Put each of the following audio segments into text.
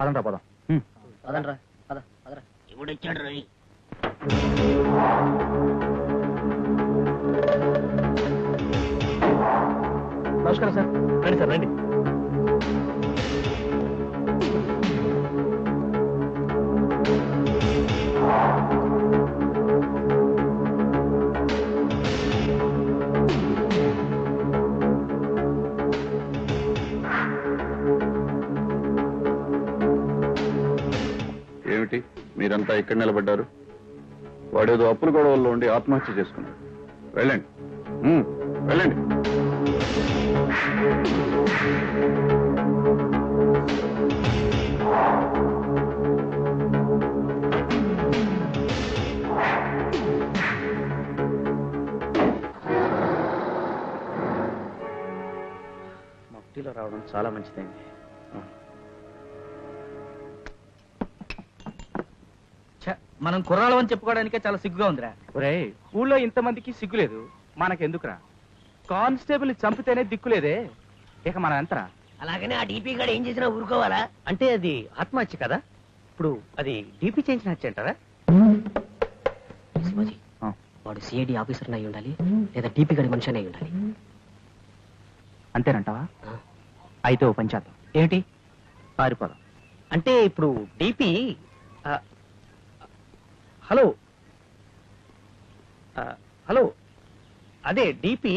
పదంరా పదం. పదండ్రా పద పదరా. ఎవడొచ్చాడు రవి? నమస్కారం సార్. రండి సార్ రండి. మీరంతా ఇక్కడ నిలబడ్డారు. వాడేదో అప్పుల గొడవల్లో ఉండి ఆత్మహత్య చేసుకున్నాడు. వెళ్ళండి. వెళ్ళండి. మట్టిలో రావడం చాలా మంచిదండి. మనం కుర్రాళ్ళం అని చెప్పుకోవడానికే చాలా సిగ్గుగా ఉందిరా. ఒరే ఊళ్ళో ఇంతమందికి సిగ్గు లేదు మనకెందుకురా? కానిస్టేబుల్ చంపితేనే దిక్కులేదే. ఇక మనం ఎంతరా అలాగనే ఆ డీపీ గాడు ఏం చేసినా ఊరుకోవాలా? అంటే అది ఆత్మహత్య కదా? ఇప్పుడు అది డీపీ చేయించిన హత్య అంటారా? శివాజీ ఆ. వాడు సిఐడి ఆఫీసర్ అయి ఉండాలి లేదా డీపీ గడి మనిషి అయి ఉండాలి. అంతేనంటావా? ఆ. అయితే ఓ పంచాయత్ ఏంటి పారిపోదాం. అంటే ఇప్పుడు డీపీ హలో. హలో. అదే డీపీ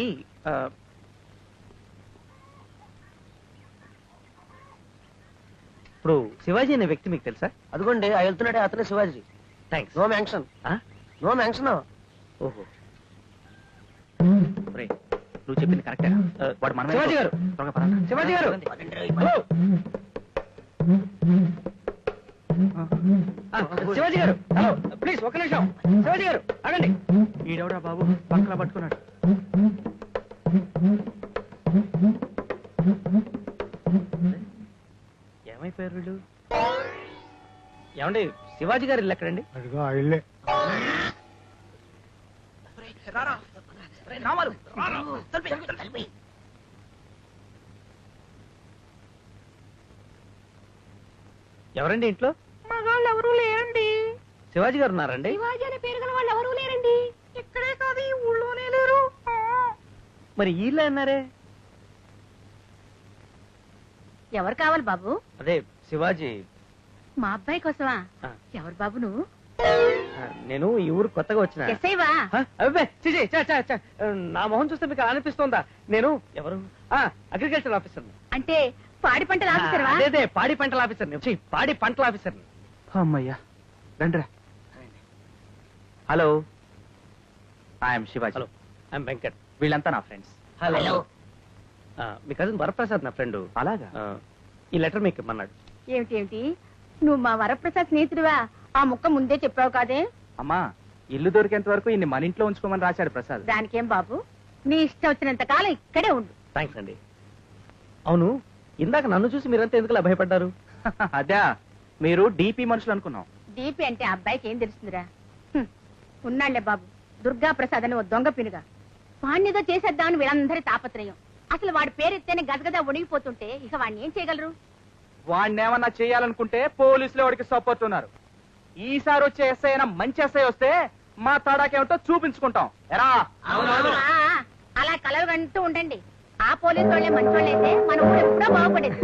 ఇప్పుడు శివాజీ అనే వ్యక్తి మీకు తెలుసా? అదిగోండి ఆ వెళ్తున్నాడే అతనే Shivaji. Thanks no mention no mention ఓహో. ఒరేయ్, నువ్వు చెప్పింది కరెక్టే వాడు మన శివాజీ గారు. త్వరగా. శివాజీ గారు. హలో. శివాజీ గారు హలో ప్లీజ్ ఒక నిమిషం. శివాజీ గారు ఆగండి. ఈడెవడా బాబు? పక్కన పట్టుకున్నాడు. ఏమైపోయారు వీళ్ళు? ఏమండి శివాజీ గారు ఇల్లు ఎక్కడండి? ఎవరండి ఇంట్లో? మగాళ్ళు ఎవరూ లేరండి. శివాజీ గారు ఉన్నారండి? శివాజీ అనే పేరు గల వాళ్ళు ఎవరూ లేరండి. ఇక్కడే కాదు ఈ ఊళ్ళోనే లేరు. ఆ. మరి వీళ్ళే అన్నారే ఎవరు కావాలి బాబు? అదే శివాజీ. మా అబ్బాయి కోసమా? ఆ. ఎవరు బాబు నువ్వు? ఆ, నేను ఈ ఊరు కొత్తగా వచ్చిన. ఎస్ఐవా ఆ, అబ్బే, ఛీ, ఛీ, ఛ, ఛ, ఛ. నా మొహం చూస్తే మీకు అలా అనిపిస్తోందా? నేను ఎవరు? అగ్రికల్చర్ ఆఫీసర్ అంటే పాడి పంటలు ఆఫీసర్వా అదే పాడి పంటల ఆఫీసర్ పాడి పంటల ఆఫీసర్ అమ్మయ్యా. రండిరా. Hello. I'm Shivaji hello I'm Venkat వీళ్ళంతా నా ఫ్రెండ్స్ హలో ఆ, మీ కజిన్ వరప్రసాద్ నా ఫ్రెండ్ అలాగా? ఈ లెటర్ మీకు ఇమ్మన్నాడు. ఏమిటి ఏమిటి? నువ్వు మా వరప్రసాద్ స్నేహితుడివా? ఆ ముక్క ముందే చెప్పావు కాదే? అమ్మా ఇల్లు దొరికేంత వరకు ఇన్ని మన ఇంట్లో ఉంచుకోమని రాశాడు ప్రసాద్. దానికేం బాబు? నీ ఇష్టం వచ్చినంత కాలం ఇక్కడే ఉండు. థ్యాంక్స్ అండి. అవును ఇందాక నన్ను చూసి మీరంతా ఎందుకు భయపడ్డారు? అదే. మీరు డీపీ మనుషులు అనుకున్నాం. దీపి అంటే అబ్బాయికి ఏం తెలుస్తుందిరా. ఉన్నాళ్ళే బాబు. దుర్గా ప్రసాద్ అని ఓ దొంగ పినుగా. వాణ్ణిదో చేసేద్దామని వీళ్ళందరి తాపత్రయం. అసలు వాడి పేరెత్తేనే గదగద ఉణిగిపోతుంటే ఇక వాడిని ఏం చేయగలరు? వాడిని ఏమన్నా చేయాలనుకుంటే పోలీసులు వాడికి సపోర్ట్ ఉన్నారు? ఈసారి వచ్చే ఎస్ఐ అయినా మంచి ఎస్ఐ వస్తే మా తడాకేమిటో చూపించుకుంటాం. ఎరా? అలా కలవగంటూ ఉండండి. ఆ పోలీసు వాళ్ళే మంచి వాళ్ళైతే మన ఊరు ఎప్పుడో బాగుపడేది.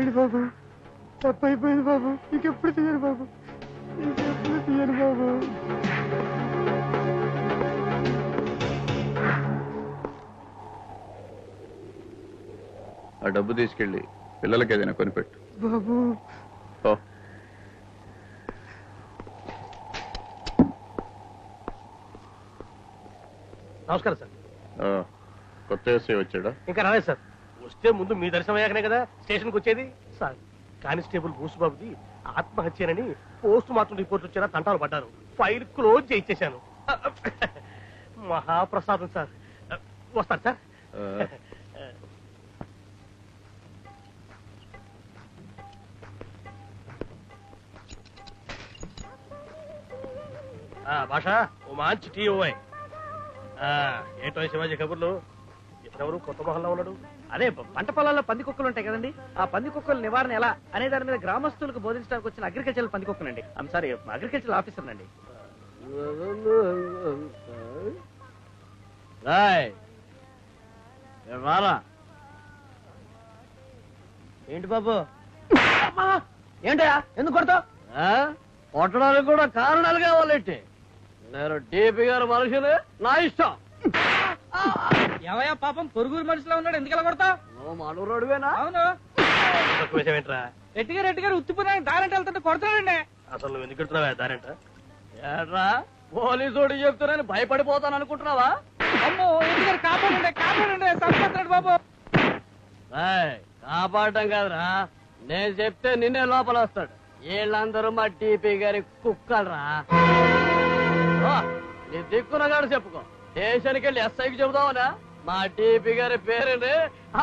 క్షమించండి బాబు. తప్పైపోయింది బాబు. ఇంకెప్పుడు తీయను బాబు? ఇంకెప్పుడు తీయను బాబు? ఆ డబ్బు తీసుకెళ్ళి పిల్లలకి ఏదైనా కొనిపెట్టు. బాబు. ఓ నమస్కారం సార్. ఆ, కొత్త ఎస్ఐ వచ్చాడా? ఇంకా రాలేదు సార్. వస్తే ముందు మీ దర్శనం అయ్యాకనే కదా స్టేషన్కి వచ్చేది? సార్. కానిస్టేబుల్ బూసుబాబుది ఆత్మహత్యనని పోస్ట్ మార్టం రిపోర్ట్ వచ్చారా తంటాలు పడ్డారు. ఫైల్ క్లోజ్ చేయించేశాను మహాప్రసాదం సార్. వస్తారు సార్. భాష ఓ మంచి టీ ఓయ్ ఏంటో శివాజీ కబుర్లు? ఇతరెవరు కొత్త మొహల్లా ఉన్నాడు. అదే పంట పొలాల్లో పంది కుక్కలు ఉంటాయి కదండి. ఆ పంది కుక్కల నివారణ ఎలా? అనే దాని మీద గ్రామస్తులకు బోధించడానికి వచ్చిన అగ్రికల్చర్ పంది కుక్కలండి. ఐమ్ సారీ అగ్రికల్చర్ ఆఫీసర్ అండి ఏంటి బాబు? ఏంటయా ఎందుకు కొడతావు? కొట్టడానికి కూడా కారణాలు కావాలంటే? నేను డీపీ గారు మనుషులు నా ఇష్టం. ఏవయ్యా పాపం పొరుగురు మనిషిలో ఉన్నాడు ఎందుకు కొడతావు? నువ్వు మనోరుడివేనా అవును. రెడ్డి గారు రెడ్డి గారు ఉత్తిపోయిన దారంటే వెళ్తుంటే కొడతాడండి అసలు నువ్వు ఎందుకు దారంట? ఏడ్రా పోలీసుడు చెప్తున్నాను భయపడిపోతాను అనుకుంటున్నావా? అమ్మో రెడ్డి గారు కాపాడండి కాపాడండి చంపేస్తాడు బాబు. కాపాడటం కాదురా. నేను చెప్తే నిన్నే లోపల వస్తాడు. వీళ్ళందరూ మా టీపీ గారి కుక్కలరా. నీ దిక్కునగాడు చెప్పుకో. స్టేషన్కి వెళ్ళి ఎస్ఐకి చెబుదామనా? మా టీపీ గారి పేరుని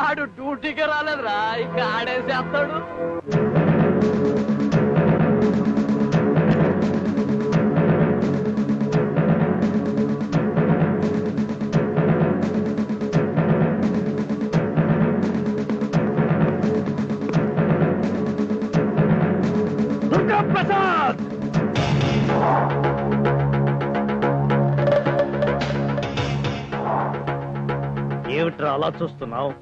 ఆడు డ్యూటీకి రాలేదురా ఇంకా ఆడేసేస్తాడు. ఏమిట్రా అలా చూస్తున్నావు?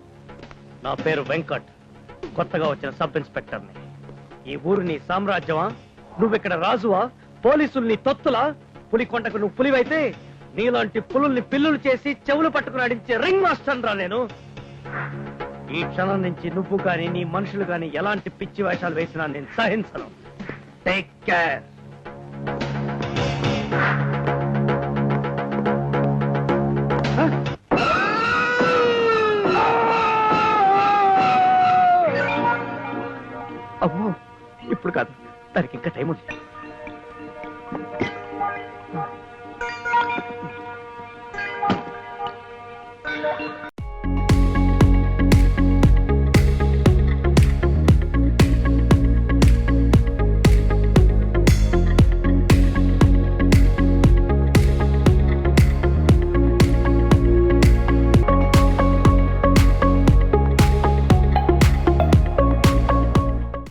నా పేరు వెంకట్. కొత్తగా వచ్చిన సబ్ ఇన్స్పెక్టర్ని. ఈ ఊరు నీ సామ్రాజ్యమా? నువ్విక్కడ రాజువా? పోలీసుల్ని తొత్తులా? పులికొండకు నువ్వు పులివైతే నీలాంటి పులుల్ని పిల్లులు చేసి చెవులు పట్టుకుని ఆడించే రింగ్ మాస్టర్ రా నేను. ఈ క్షణం నుంచి నువ్వు కానీ నీ మనుషులు కానీ ఎలాంటి పిచ్చి వేషాలు వేసినా నేను సహించను. టేక్ కేర్ అమ్మో ఇప్పుడు కాదు. దానికి ఇంకా టైం ఉంది.